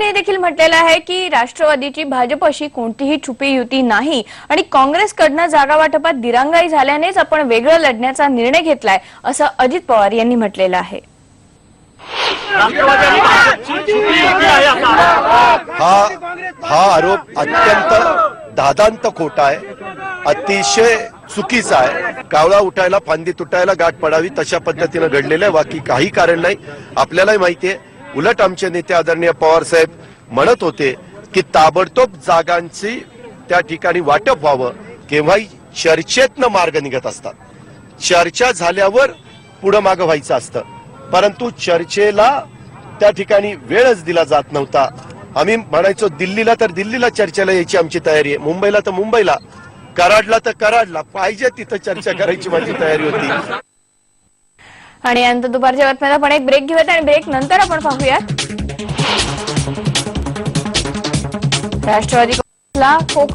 ते देखील म्हटलेलं आहे की राष्ट्रवादीची भाजपशी कोणतीही छुपी युती नाही आणि काँग्रेसकडनं जागा वाटपात दिरांगाई झाल्यानेच आपण वेगळं लढण्याचा निर्णय घेतलाय असं अजित पवार यांनी म्हटलेलं आहे. हा हा आरोप अत्यंत दादांत खोटा आहे अतिशय चुकीचा आहे. कावळा उठायला फांदी तुटायला गाठ पडावी तशा पद्धतीनं घडलेलं आहे. बाकी काही कारण नाही. आपल्यालाही माहितीये उलट आमचे नेते आदरणीय पवार साहेब म्हणत होते की ताबडतोब जागांची त्या ठिकाणी वाटप व्हावं केव्हाही चर्चेतनं मार्ग निघत असतात. चर्चा झाल्यावर पुढं मागं व्हायचं असतं. परंतु चर्चेला त्या ठिकाणी वेळच दिला जात नव्हता. आम्ही म्हणायचो दिल्लीला तर दिल्लीला चर्चेला यायची आमची तयारी आहे. मुंबईला तर मुंबईला. कराडला तर कराडला. पाहिजे तिथं चर्चा करायची माझी तयारी होती. आणि यानंतर दुपारच्या बातम्यात आपण एक ब्रेक घेऊयात आणि ब्रेक नंतर आपण पाहूयात. राष्ट्रवादी काँग्रेसला